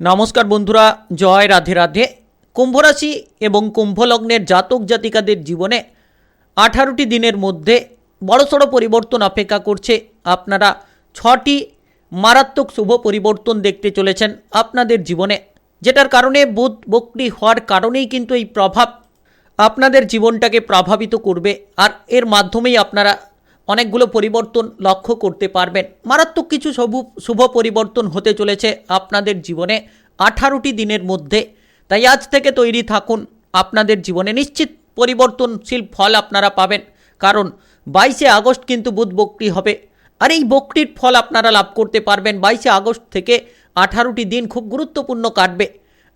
নমস্কার বন্ধুরা, জয় রাধে রাধে। কুম্ভরাশি এবং কুম্ভলগ্নের জাতক জাতিকাদের জীবনে আঠারোটি দিনের মধ্যে বড়সড় পরিবর্তন অপেক্ষা করছে। আপনারা ছটি মারাত্মক শুভ পরিবর্তন দেখতে চলেছেন আপনাদের জীবনে। যেটার কারণে বুধ বক্রি হওয়ার কারণেই কিন্তু এই প্রভাব আপনাদের জীবনটাকে প্রভাবিত করবে। আর এর মাধ্যমেই আপনারা অনেকগুলো পরিবর্তন লক্ষ্য করতে পারবেন। মারাত্মক কিছু শুভ শুভ পরিবর্তন হতে চলেছে আপনাদের জীবনে আঠারোটি দিনের মধ্যে। তাই আজ থেকে তৈরি থাকুন আপনাদের জীবনে নিশ্চিত পরিবর্তনশীল ফল আপনারা পাবেন। কারণ বাইশে আগস্ট কিন্তু বুধ বক্রি হবে। আর এই বক্রির ফল আপনারা লাভ করতে পারবেন। বাইশে আগস্ট থেকে আঠারোটি দিন খুব গুরুত্বপূর্ণ কাটবে।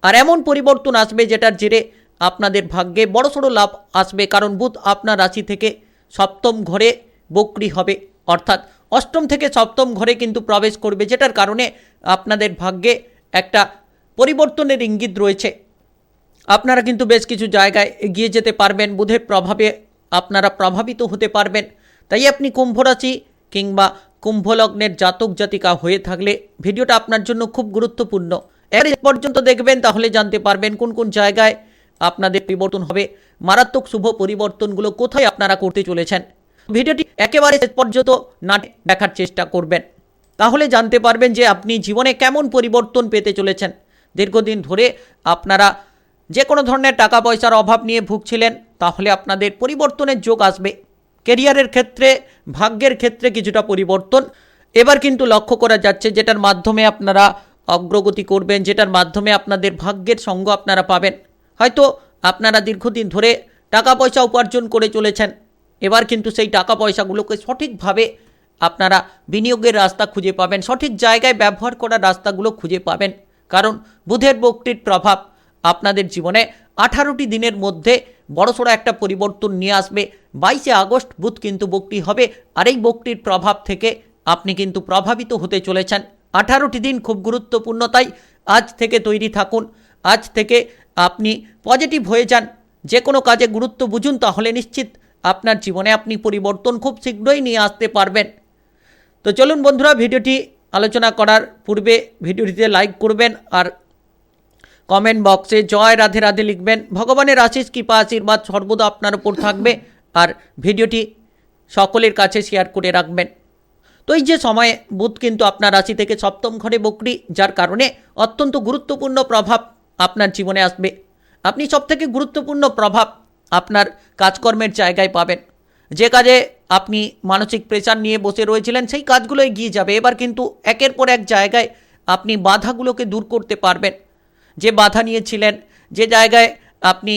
আর এমন পরিবর্তন আসবে যেটার জেরে আপনাদের ভাগ্যে বড়সড় লাভ আসবে। কারণ বুধ আপনার রাশি থেকে সপ্তম ঘরে বক্রি হবে। অর্থাৎ অষ্টম থেকে সপ্তম ঘরে কিন্তু প্রবেশ করবে, যেটার কারণে আপনাদের ভাগ্যে একটা পরিবর্তনের ইঙ্গিত রয়েছে। আপনারা কিন্তু বেশ কিছু জায়গায় এগিয়ে যেতে পারবেন, বুধের প্রভাবে আপনারা প্রভাবিত হতে পারবেন। তাই আপনি কুম্ভ রাশি কিংবা কুম্ভ লগ্নের জাতক জাতিকা হয়ে থাকলে ভিডিওটা আপনার জন্য খুব গুরুত্বপূর্ণ। এর পর্যন্ত দেখবেন, তাহলে জানতে পারবেন কোন কোন জায়গায় আপনাদের পরিবর্তন হবে, মারাত্মক শুভ পরিবর্তনগুলো কোথায় আপনারা করতে চলেছেন। ভিডিওটি একেবারে শেষ পর্যন্ত না দেখার চেষ্টা করবেন। তাহলে জানতে পারবেন যে আপনি জীবনে কেমন পরিবর্তন পেতে চলেছেন। দীর্ঘদিন ধরে আপনারা যে কোনো ধরনের টাকা পয়সার অভাব নিয়ে ভুগছিলেন, তাহলে আপনাদের পরিবর্তনের যোগ আসবে। কেরিয়ারের ক্ষেত্রে, ভাগ্যের ক্ষেত্রে কিছুটা পরিবর্তন। এবার কিন্তু লক্ষ্য করা যাচ্ছে যেটার মাধ্যমে আপনারা অগ্রগতি করবেন, যেটার মাধ্যমে আপনাদের ভাগ্যের সঙ্গ আপনারা পাবেন। হয়তো আপনারা দীর্ঘদিন ধরে টাকা পয়সা উপার্জন করে চলেছেন এবার কিন্তু সেই টাকা পয়সাগুলোকে সঠিকভাবে আপনারা বিনিয়োগের রাস্তা খুঁজে পাবেন, সঠিক জায়গায় ব্যবহার করার রাস্তাগুলো খুঁজে পাবেন। কারণ বুধের বক্তির প্রভাব আপনাদের জীবনে আঠারোটি দিনের মধ্যে বড়সড় একটা পরিবর্তন নিয়ে আসবে। বাইশে আগস্ট বুধ কিন্তু বক্রি হবে। আর এই বক্তির প্রভাব থেকে আপনি কিন্তু প্রভাবিত হতে চলেছেন। আঠারোটি দিন খুব গুরুত্বপূর্ণ, তাই আজ থেকে তৈরি থাকুন। আজ থেকে আপনি পজিটিভ হয়ে যান। যে কোনো কাজে গুরুত্ব বুঝুন, তাহলে নিশ্চিত আপনার জীবনে আপনি পরিবর্তন খুব শীঘ্রই নিয়ে আসতে পারবেন। তো চলুন বন্ধুরা, ভিডিওটি আলোচনা করার পূর্বে ভিডিওটিতে লাইক করবেন আর কমেন্ট বক্সে জয় রাধে রাধে লিখবেন। ভগবানের আশিস কৃপা, আশীর্বাদ সর্বদা আপনার উপর থাকবে আর ভিডিওটি সকলের কাছে শেয়ার করে রাখবেন। তো এই যে সময়ে, বুধ কিন্তু আপনার রাশি থেকে সপ্তম ঘরে বকরি, যার কারণে অত্যন্ত গুরুত্বপূর্ণ প্রভাব আপনার জীবনে আসবে। আপনি সবথেকে গুরুত্বপূর্ণ প্রভাব আপনার কাজকর্মের জায়গায় পাবেন। যে কাজে আপনি মানসিক প্রেশার নিয়ে বসে রয়েছিলেন, সেই কাজগুলো এগিয়ে যাবে। এবার কিন্তু একের পর এক জায়গায় আপনি বাধাগুলোকে দূর করতে পারবেন। যে বাধা নিয়েছিলেন, যে জায়গায় আপনি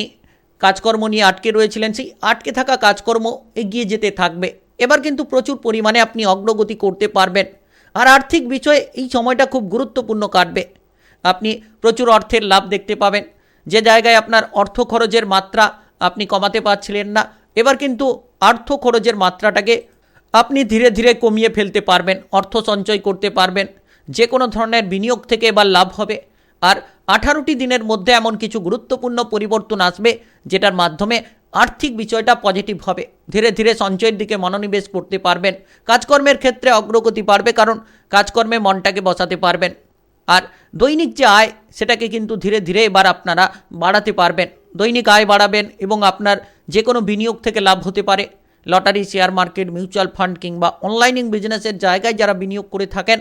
কাজকর্ম নিয়ে আটকে রয়েছিলেন, সেই আটকে থাকা কাজকর্ম এগিয়ে যেতে থাকবে। এবার কিন্তু প্রচুর পরিমাণে আপনি অগ্রগতি করতে পারবেন। আর আর্থিক বিষয়ে এই সময়টা খুব গুরুত্বপূর্ণ কাটবে। আপনি প্রচুর অর্থের লাভ দেখতে পাবেন। যে জায়গায় আপনার অর্থ খরচের মাত্রা আপনি কমাতে পারছিলেন না। এবার কিন্তু অর্থ খরচের মাত্রাটাকে আপনি ধীরে ধীরে কমিয়ে ফেলতে পারবেন, অর্থ সঞ্চয় করতে পারবেন। যে কোনো ধরনের বিনিয়োগ থেকে এবার লাভ হবে। আর আঠারোটি দিনের মধ্যে এমন কিছু গুরুত্বপূর্ণ পরিবর্তন আসবে, যেটার মাধ্যমে আর্থিক বিষয়টা পজিটিভ হবে। ধীরে ধীরে সঞ্চয়ের দিকে মনোনিবেশ করতে পারবেন। কাজকর্মের ক্ষেত্রে অগ্রগতি বাড়বে, কারণ কাজকর্মে মনটাকে বসাতে পারবেন। আর দৈনিক যে আয়, সেটাকে কিন্তু ধীরে ধীরে এবার আপনারা বাড়াতে পারবেন। দৈনিক আয় বাড়াবেন এবং আপনার যে কোনো বিনিয়োগ থেকে লাভ হতে পারে। Lottery, share market, mutual fund কিংবা অনলাইনিং বিজনেসের জায়গায় যারা বিনিয়োগ করে থাকেন,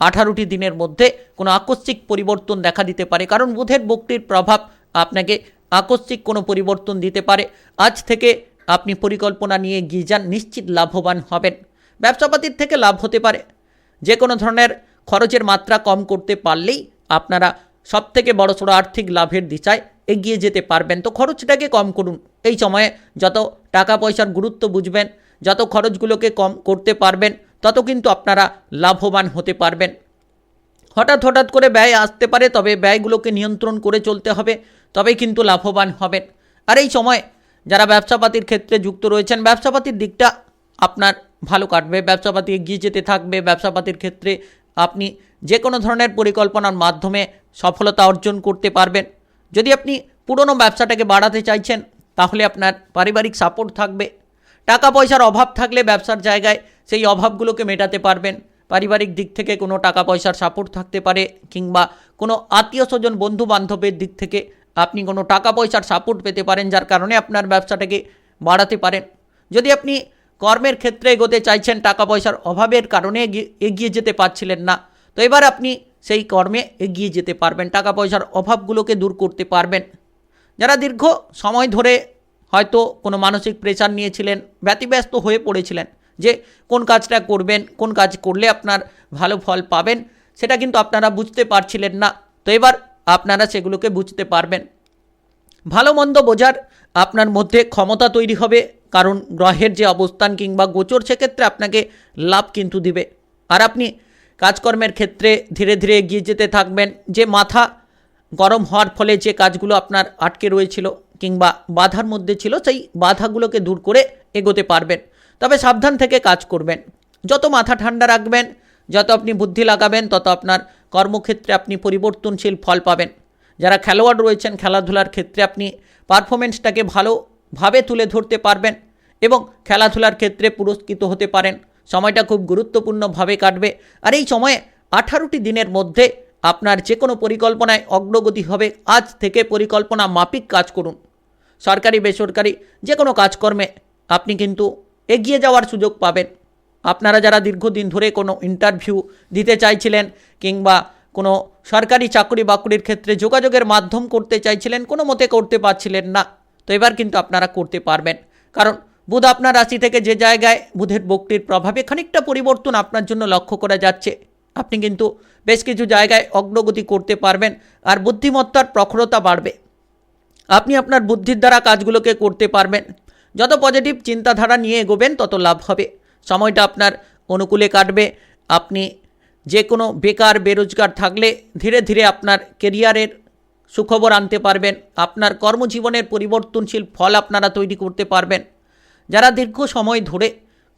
আঠারোটি দিনের মধ্যে কোনো আকস্মিক পরিবর্তন দেখা দিতে পারে। কারণ বুধের বক্তির প্রভাব আপনাকে আকস্মিক কোনো পরিবর্তন দিতে পারে। আজ থেকে আপনি পরিকল্পনা নিয়ে গিয়ে যান, নিশ্চিত লাভবান হবেন। ব্যবসাপাতির থেকে লাভ হতে পারে। যে কোনো ধরনের খরচের মাত্রা কম করতে পারলেই আপনারা সবথেকে বড় সড়ো আর্থিক লাভের দিশায় এগিয়ে যেতে পারবেন। তো খরচটাকে কম করুন। এই সময়ে যত টাকা পয়সার গুরুত্ব বুঝবেন, যত খরচগুলোকে কম করতে পারবেন, তত কিন্তু আপনারা লাভবান হতে পারবেন। হঠাৎ হঠাৎ করে ব্যয় আসতে পারে, তবে ব্যয়গুলোকে নিয়ন্ত্রণ করে চলতে হবে তবেই কিন্তু লাভবান হবেন। আর এই সময় যারা ব্যবসাপাতির ক্ষেত্রে যুক্ত রয়েছেন, ব্যবসাপাতির দিকটা আপনার ভালো কাটবে। ব্যবসাপাতি এগিয়ে যেতে থাকবে, ব্যবসাপাতির ক্ষেত্রে আপনি যে কোনো ধরনের পরিকল্পনার মাধ্যমে সফলতা অর্জন করতে পারবেন। যদি আপনি পুরনো ব্যবসাটাকে বাড়াতে চাইছেন, তাহলে আপনার পারিবারিক সাপোর্ট থাকবে। টাকা পয়সার অভাব থাকলে ব্যবসার জায়গায় সেই অভাবগুলোকে মেটাতে পারবেন। পারিবারিক দিক থেকে কোনো টাকা পয়সার সাপোর্ট থাকতে পারে, কিংবা কোনো আত্মীয় স্বজন বন্ধু বান্ধবের দিক থেকে আপনি কোনো টাকা পয়সার সাপোর্ট পেতে পারেন, যার কারণে আপনার ব্যবসাটাকে বাড়াতে পারেন। যদি আপনি কর্মের ক্ষেত্রে এগোতে চাইছেন, টাকা পয়সার অভাবের কারণে এগিয়ে- যেতে পারছিলেন না তো এবার আপনি সেই কর্মে এগিয়ে যেতে পারবেন টাকা পয়সার অভাবগুলোকে দূর করতে পারবেন। যারা দীর্ঘ সময় ধরে হয়তো কোনো মানসিক প্রেশার নিয়েছিলেন, ব্যতিব্যস্ত হয়ে পড়েছিলেন যে কোন কাজটা করবেন, কোন কাজ করলে আপনার ভালো ফল পাবেন, সেটা কিন্তু আপনারা বুঝতে পারছিলেন না। তো এবার আপনারা সেগুলোকে বুঝতে পারবেন। ভালো মন্দ বোঝার আপনার মধ্যে ক্ষমতা তৈরি হবে, কারণ গ্রহের যে অবস্থান কিংবা গোচর সেক্ষেত্রে আপনাকে লাভ কিন্তু দিবে। আর আপনি কাজকর্মের ক্ষেত্রে ধীরে ধীরে এগিয়ে যেতে থাকবেন। যে মাথা গরম হওয়ার ফলে যে কাজগুলো আপনার আটকে রয়েছিল কিংবা বাধার মধ্যে ছিল, সেই বাধাগুলোকে দূর করে এগোতে পারবেন। তবে সাবধান থেকে কাজ করবেন। যত মাথা ঠান্ডা রাখবেন, যত আপনি বুদ্ধি লাগাবেন, তত আপনার কর্মক্ষেত্রে আপনি পরিবর্তনশীল ফল পাবেন। যারা খেলোয়াড় রয়েছেন, খেলাধুলার ক্ষেত্রে আপনি পারফরমেন্সটাকে ভালোভাবে তুলে ধরতে পারবেন এবং খেলাধুলার ক্ষেত্রে পুরস্কৃত হতে পারেন। সময়টা খুব গুরুত্বপূর্ণভাবে কাটবে। আর এই সময়ে আঠারোটি দিনের মধ্যে আপনার যে কোনো পরিকল্পনায় অগ্রগতি হবে। আজ থেকে পরিকল্পনা মাফিক কাজ করুন। সরকারি, বেসরকারি যে কোনো কাজকর্মে আপনি কিন্তু এগিয়ে যাওয়ার সুযোগ পাবেন। আপনারা যারা দীর্ঘদিন ধরে কোনো ইন্টারভিউ দিতে চাইছিলেন কিংবা কোনো সরকারি চাকরি বাকরির ক্ষেত্রে যোগাযোগের মাধ্যম করতে চাইছিলেন, কোনো মতে করতে পারছিলেন না। তো এবার কিন্তু আপনারা করতে পারবেন। কারণ বুধ আপনার রাশি থেকে যে জায়গায় বুধের বক্তির প্রভাবে খানিকটা পরিবর্তন আপনার জন্য লক্ষ্য করা যাচ্ছে। আপনি কিন্তু বেশ কিছু জায়গায় অগ্রগতি করতে পারবেন আর বুদ্ধিমত্তার প্রখরতা বাড়বে। আপনি আপনার বুদ্ধির দ্বারা কাজগুলোকে করতে পারবেন। যত পজিটিভ চিন্তাধারা নিয়ে এগোবেন, তত লাভ হবে। সময়টা আপনার অনুকূলে কাটবে। আপনি যে কোনো বেকার, বেরোজগার থাকলে ধীরে ধীরে আপনার কেরিয়ারের সুখবর আনতে পারবেন। আপনার কর্মজীবনের পরিবর্তনশীল ফল আপনারা তৈরি করতে পারবেন। যারা দীর্ঘ সময় ধরে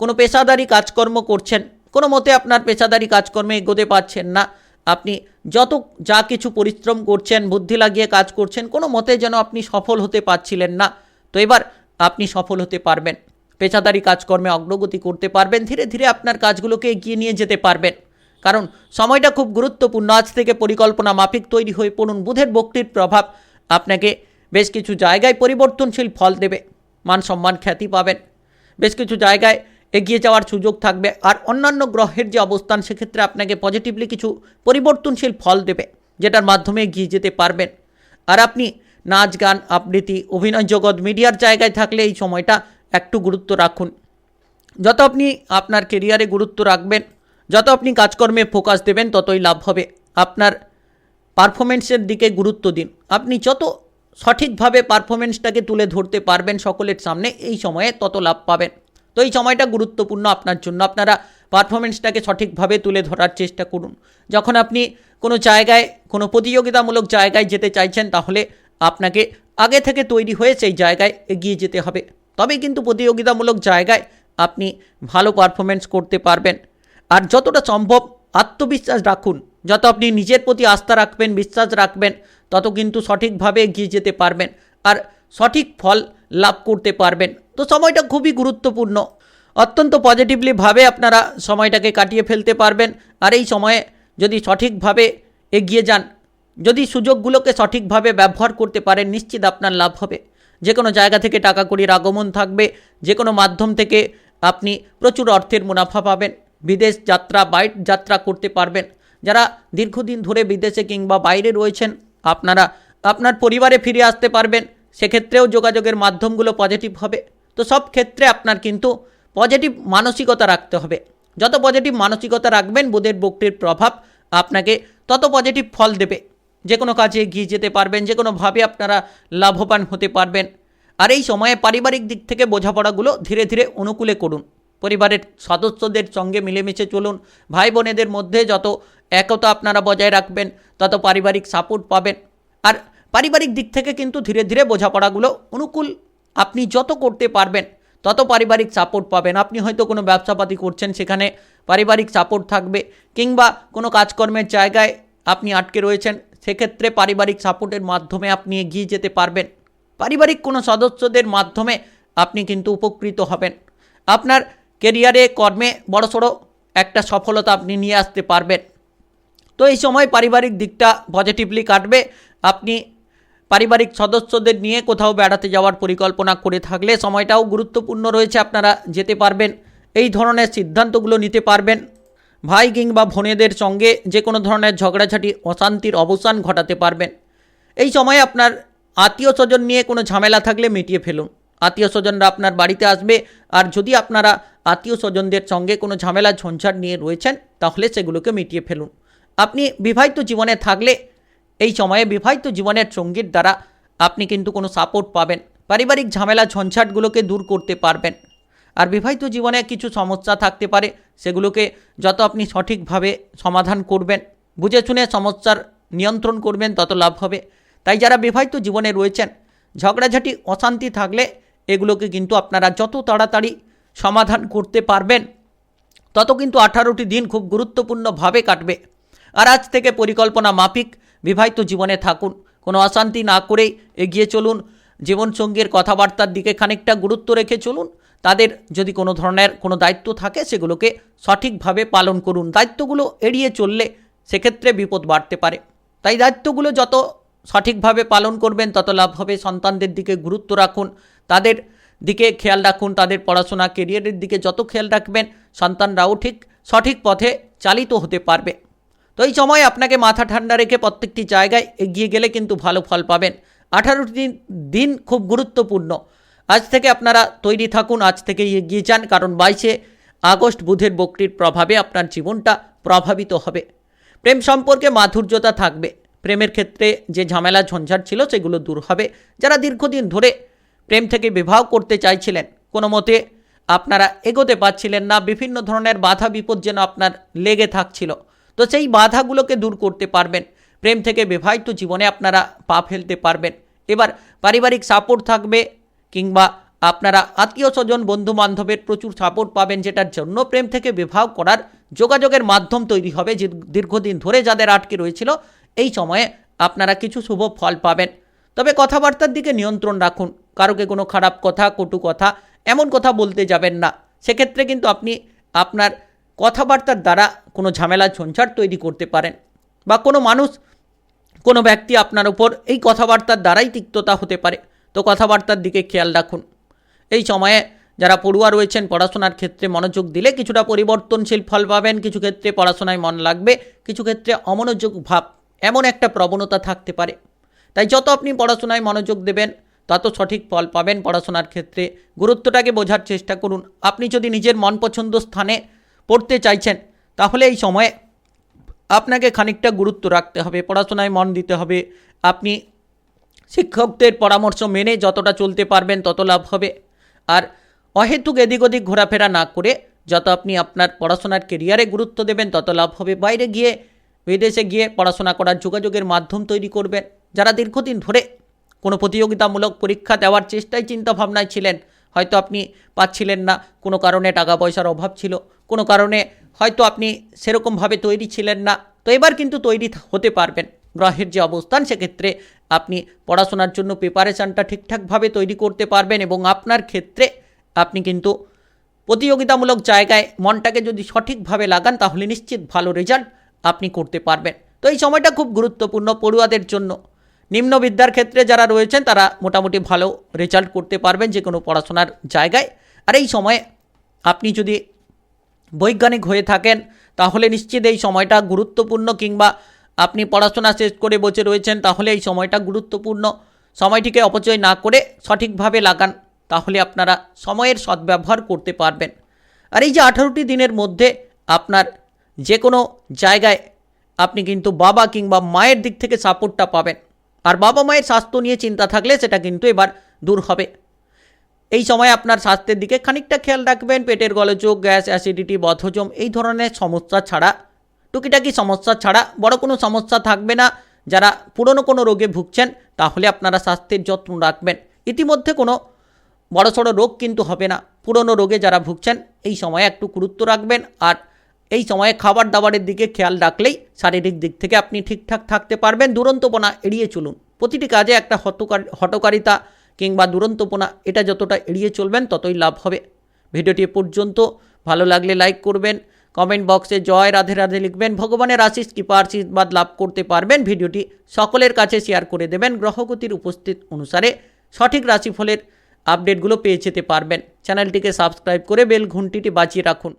কোনো পেশাদারি কাজকর্ম করছেন, কোনো মতে আপনার পেশাদারি কাজকর্মে এগোতে পারছেন না, আপনি যত, যা কিছু পরিশ্রম করছেন, বুদ্ধি লাগিয়ে কাজ করছেন, কোনো মতে যেন আপনি সফল হতে পারছিলেন না। তো এবার আপনি সফল হতে পারবেন, পেশাদারি কাজকর্মে অগ্রগতি করতে পারবেন, ধীরে ধীরে আপনার কাজগুলোকে এগিয়ে নিয়ে যেতে পারবেন। কারণ সময়টা খুব গুরুত্বপূর্ণ, আজ থেকে পরিকল্পনা মাফিক তৈরি হয়ে পড়ুন, বুধের বক্তির প্রভাব আপনাকে বেশ কিছু জায়গায় পরিবর্তনশীল ফল দেবে। মান সম্মান খ্যাতি পাবেন। বেশ কিছু জায়গায় এগিয়ে যাওয়ার সুযোগ থাকবে। আর অন্যান্য গ্রহের যে অবস্থান, সেক্ষেত্রে আপনাকে পজিটিভলি কিছু পরিবর্তনশীল ফল দেবে, যেটার মাধ্যমে এগিয়ে যেতে পারবেন। আর আপনি নাচ, গান, আবৃত্তি, অভিনয় জগৎ মিডিয়ার জায়গায় থাকলে এই সময়টা একটু গুরুত্ব রাখুন। যত আপনি আপনার কেরিয়ারে গুরুত্ব রাখবেন, যত আপনি কাজকর্মে ফোকাস দেবেন, ততই লাভ হবে। আপনার পারফরমেন্সের দিকে গুরুত্ব দিন। আপনি যত সঠিকভাবে পারফরমেন্সটাকে তুলে ধরতে পারবেন সকলের সামনে। এই সময়ে তত লাভ পাবেন। তো এই সময়টা গুরুত্বপূর্ণ আপনার জন্য। আপনারা পারফরমেন্সটাকে সঠিকভাবে তুলে ধরার চেষ্টা করুন। যখন আপনি কোনো জায়গায়, কোনো প্রতিযোগিতামূলক জায়গায় যেতে চাইছেন, তাহলে আপনাকে আগে থেকে তৈরি হয়ে সেই জায়গায় এগিয়ে যেতে হবে। তবেই কিন্তু প্রতিযোগিতামূলক জায়গায় আপনি ভালো পারফরমেন্স করতে পারবেন। আর যতটা সম্ভব আত্মবিশ্বাস রাখুন। যত আপনি নিজের প্রতি আস্থা রাখবেন, বিশ্বাস রাখবেন তত কিন্তু সঠিকভাবে এগিয়ে যেতে পারবেন আর সঠিক ফল লাভ করতে পারবেন। তো সময়টা খুবই গুরুত্বপূর্ণ। অত্যন্ত পজিটিভলি ভাবে আপনারা সময়টাকে কাটিয়ে ফেলতে পারবেন আর এই সময়ে যদি সঠিকভাবে এগিয়ে যান, যদি সুযোগগুলোকে সঠিকভাবে ব্যবহার করতে পারেন, নিশ্চিত আপনার লাভ হবে। যে কোনো জায়গা থেকে টাকা কড়ির আগমন থাকবে, যে কোনো মাধ্যম থেকে আপনি প্রচুর অর্থের মুনাফা পাবেন, বিদেশ যাত্রা বাইট যাত্রা করতে পারবেন। যারা দীর্ঘদিন ধরে বিদেশে কিংবা বাইরে রয়েছেন আপনারা, আপনার পরিবারে ফিরে আসতে পারবেন, সেক্ষেত্রেও যোগাযোগের মাধ্যমগুলো পজিটিভ হবে। তো সব ক্ষেত্রে আপনার কিন্তু পজিটিভ মানসিকতা রাখতে হবে। যত পজিটিভ মানসিকতা রাখবেন বুধের বক্তির প্রভাব আপনাকে তত পজিটিভ ফল দেবে। যে কোনো কাজে এগিয়ে যেতে পারবেন, যে কোনোভাবে আপনারা লাভবান হতে পারবেন। আর এই সময়ে পারিবারিক দিক থেকে বোঝাপড়াগুলো ধীরে ধীরে অনুকূলে করুন। পরিবারের সদস্যদের সঙ্গে মিলেমিশে চলুন। ভাই বোনেদের মধ্যে যত একতা আপনারা বজায় রাখবেন, তত পারিবারিক সাপোর্ট পাবেন। আর পারিবারিক দিক থেকে কিন্তু ধীরে ধীরে বোঝাপড়াগুলো অনুকূল। আপনি যত করতে পারবেন, তত পারিবারিক সাপোর্ট পাবেন। আপনি হয়তো কোনো ব্যবসাপাতি করছেন, সেখানে পারিবারিক সাপোর্ট থাকবে। কিংবা কোনো কাজকর্মের জায়গায় আপনি আটকে রয়েছেন, সেক্ষেত্রে পারিবারিক সাপোর্টের মাধ্যমে আপনি এগিয়ে যেতে পারবেন। পারিবারিক কোনো সদস্যদের মাধ্যমে আপনি কিন্তু উপকৃত হবেন। আপনার কেরিয়ারে কর্মে বড়সড় একটা সফলতা আপনি নিয়ে আসতে পারবেন। তো এই সময় পারিবারিক দিকটা পজিটিভলি কাটবে। আপনি পারিবারিক সদস্যদের নিয়ে কোথাও বেড়াতে যাওয়ার পরিকল্পনা করে থাকলে সময়টাও গুরুত্বপূর্ণ রয়েছে, আপনারা যেতে পারবেন। এই ধরনের সিদ্ধান্তগুলো নিতে পারবেন। ভাই কিংবা বোনেদের সঙ্গে যে কোনো ধরনের ঝগড়াঝাটি, অশান্তির অবসান ঘটাতে পারবেন। এই সময় আপনার আত্মীয় স্বজন নিয়ে কোনো ঝামেলা থাকলে মিটিয়ে ফেলুন। আত্মীয় স্বজনরা আপনার বাড়িতে আসবে। আর যদি আপনারা আত্মীয় স্বজনদের সঙ্গে কোনো ঝামেলা, ঝঞ্ঝাট নিয়ে রয়েছেন, তাহলে সেগুলোকে মিটিয়ে ফেলুন। আপনি বিবাহিত জীবনে থাকলে এই সময়ে বিবাহিত জীবনের সঙ্গীর দ্বারা আপনি কিন্তু কোনো সাপোর্ট পাবেন। পারিবারিক ঝামেলা, ঝঞ্ঝাটগুলোকে দূর করতে পারবেন। আর বিবাহিত জীবনে কিছু সমস্যা থাকতে পারে, সেগুলোকে যত আপনি সঠিকভাবে সমাধান করবেন, বুঝে শুনে সমস্যার নিয়ন্ত্রণ করবেন, তত লাভ হবে। তাই যারা বিবাহিত জীবনে রয়েছেন, ঝগড়াঝাটি, অশান্তি থাকলে এগুলোকে কিন্তু আপনারা যত তাড়াতাড়ি সমাধান করতে পারবেন, তত কিন্তু আঠারোটি দিন খুব গুরুত্বপূর্ণভাবে কাটবে। আর আজ থেকে পরিকল্পনা মাফিক, বিবাহিত জীবনে থাকুন। কোনো অশান্তি না করেই এগিয়ে চলুন। জীবনসঙ্গীর কথাবার্তার দিকে খানিকটা গুরুত্ব রেখে চলুন। তাদের যদি কোনো ধরনের কোনো দায়িত্ব থাকে, সেগুলোকে সঠিকভাবে পালন করুন। দায়িত্বগুলো এড়িয়ে চললে সেক্ষেত্রে বিপদ বাড়তে পারে। তাই দায়িত্বগুলো যত সঠিকভাবে পালন করবেন, তত লাভ হবে। সন্তানদের দিকে গুরুত্ব রাখুন। তাদের দিকে খেয়াল রাখুন, তাদের পড়াশোনা কেরিয়ারের দিকে যত খেয়াল রাখবেন, সন্তানরাও ঠিক সঠিক পথে চালিত হতে পারবে। তো এই সময় আপনাকে মাথা ঠান্ডা রেখে প্রত্যেকটি জায়গায় এগিয়ে গেলে কিন্তু ভালো ফল পাবেন। আঠারোটি দিন দিন খুব গুরুত্বপূর্ণ। আজ থেকে আপনারা তৈরি থাকুন, আজ থেকে এগিয়ে যান, কারণ বাইশে আগস্ট বুধের বকরির প্রভাবে আপনার জীবনটা প্রভাবিত হবে। প্রেম সম্পর্কে মাধুর্যতা থাকবে। প্রেমের ক্ষেত্রে যে ঝামেলা, ঝঞ্ঝাট ছিল, সেগুলো দূর হবে। যারা দীর্ঘদিন ধরে প্রেম থেকে বিবাহ করতে চাইছিলেন। কোনো মতে আপনারা এগোতে পারছিলেন না, বিভিন্ন ধরনের বাধা বিপদ যেন আপনার লেগে থাকছিল। তো সেই বাধাগুলোকে দূর করতে পারবেন। প্রেম থেকে বিবাহিত জীবনে আপনারা পা ফেলতে পারবেন। এবার পারিবারিক সাপোর্ট থাকবে কিংবা আপনারা আত্মীয় স্বজন বন্ধু বান্ধবের প্রচুর সাপোর্ট পাবেন, যেটার জন্য প্রেম থেকে বিবাহ করার যোগাযোগের মাধ্যম তৈরি হবে। যে দীর্ঘদিন ধরে যাদের আটকে রয়েছিল, এই সময়ে আপনারা কিছু শুভ ফল পাবেন। তবে কথাবার্তার দিকে নিয়ন্ত্রণ রাখুন। কারোকে কোনো খারাপ কথা, কটু কথা, এমন কথা বলতে যাবেন না। সেক্ষেত্রে কিন্তু আপনি আপনার কথাবার্তার দ্বারা কোনো ঝামেলা, ঝঞ্ঝাট তৈরি করতে পারেন বা কোনো মানুষ, কোনো ব্যক্তি আপনার উপর এই কথাবার্তার দ্বারাই তিক্ততা হতে পারে। তো কথাবার্তার দিকে খেয়াল রাখুন। এই সময়ে যারা পড়ুয়া রয়েছেন, পড়াশোনার ক্ষেত্রে মনোযোগ দিলে কিছুটা পরিবর্তনশীল ফল পাবেন। কিছু ক্ষেত্রে পড়াশোনায় মন লাগবে, কিছু ক্ষেত্রে অমনোযোগ ভাব, এমন একটা প্রবণতা থাকতে পারে। তাই যত আপনি পড়াশোনায় মনোযোগ দেবেন, তত সঠিক ফল পাবেন পড়াশোনার ক্ষেত্রে। গুরুত্বটাকে বোঝার চেষ্টা করুন। আপনি যদি নিজের মন পছন্দ স্থানে পড়তে চাইছেন, তাহলে এই সময়ে আপনাকে খানিকটা গুরুত্ব রাখতে হবে, পড়াশোনায় মন দিতে হবে। আপনি শিক্ষকদের পরামর্শ মেনে যতটা চলতে পারবেন তত লাভ হবে। আর অহেতুক এদিক ওদিক ঘোরাফেরা না করে যত আপনি আপনার পড়াশোনার কেরিয়ারে গুরুত্ব দেবেন, তত লাভ হবে। বাইরে গিয়ে, বিদেশে গিয়ে পড়াশোনা করার যোগাযোগের মাধ্যম তৈরি করবেন। যারা দীর্ঘদিন ধরে কোনো প্রতিযোগিতামূলক পরীক্ষা দেওয়ার চেষ্টায় চিন্তাভাবনায় ছিলেন, হয়তো আপনি পাচ্ছিলেন না। কোনো কারণে টাকা পয়সার অভাব ছিল। কোনো কারণে হয়তো আপনি সেরকমভাবে তৈরি ছিলেন না। তো এবার কিন্তু তৈরি হতে পারবেন। গ্রহের যে অবস্থান, সেক্ষেত্রে আপনি পড়াশোনার জন্য প্রিপারেশানটা ঠিকঠাকভাবে তৈরি করতে পারবেন এবং আপনার ক্ষেত্রে আপনি কিন্তু প্রতিযোগিতামূলক জায়গায় মনটাকে যদি সঠিকভাবে লাগান, তাহলে নিশ্চিত ভালো রেজাল্ট আপনি করতে পারবেন। তো এই সময়টা খুব গুরুত্বপূর্ণ পড়ুয়াদের জন্য। নিম্ন বিদ্যার ক্ষেত্রে যারা রয়েছেন, তারা মোটামুটি ভালো রেজাল্ট করতে পারবেন যে কোনো পড়াশোনার জায়গায়। আর এই সময়ে আপনি যদি বৈজ্ঞানিক হয়ে থাকেন, তাহলে নিশ্চিত এই সময়টা গুরুত্বপূর্ণ কিংবা আপনি পড়াশোনা শেষ করে বসে রয়েছেন, তাহলে এই সময়টা গুরুত্বপূর্ণ। সময়টিকে অপচয় না করে সঠিকভাবে লাগান, তাহলে আপনারা সময়ের সদ্ব্যবহার করতে পারবেন। আর এই যে আঠারোটি দিনের মধ্যে আপনার যে কোনো জায়গায় আপনি কিন্তু বাবা কিংবা মায়ের দিক থেকে সাপোর্টটা পাবেন। আর বাবা মায়ের স্বাস্থ্য নিয়ে চিন্তা থাকলে সেটা কিন্তু এবার দূর হবে। এই সময় আপনার স্বাস্থ্যের দিকে খানিকটা খেয়াল রাখবেন, পেটের গলযোগ, গ্যাস, অ্যাসিডিটি, বদহজম, এই ধরনের সমস্যা ছাড়া, টুকিটাকি সমস্যা ছাড়া বড় কোনো সমস্যা থাকবে না। যারা পুরনো কোনো রোগে ভুগছেন, তাহলে আপনারা স্বাস্থ্যের যত্ন রাখবেন। ইতিমধ্যে কোনো বড় সড়ো রোগ কিন্তু হবে না। পুরনো রোগে যারা ভুগছেন, এই সময়ে একটু গুরুত্ব রাখবেন। আর এই সময়ে খাবার দাবারের দিকে খেয়াল রাখলেই শারীরিক দিক থেকে আপনি ঠিকঠাক থাকতে পারবেন। দুরন্তপনা এড়িয়ে চলুন। প্রতিটি কাজে একটা হটকার হটকারিতা কিংবা দুরন্তপনা, এটা যতটা এড়িয়ে চলবেন ততই লাভ হবে। ভিডিওটি পর্যন্ত। ভালো লাগলে লাইক করবেন। কমেন্ট বক্সে জয় রাধে রাধে লিখবেন। ভগবানের আশিস, কৃপা, আশীর্বাদ লাভ করতে পারবেন। ভিডিওটি সকলের কাছে শেয়ার করে দেবেন। গ্রহগতির উপস্থিত অনুসারে সঠিক রাশিফলের আপডেটগুলো পেয়ে যেতে পারবেন। চ্যানেলটিকে সাবস্ক্রাইব করে বেল ঘন্টিটি বাজিয়ে রাখুন।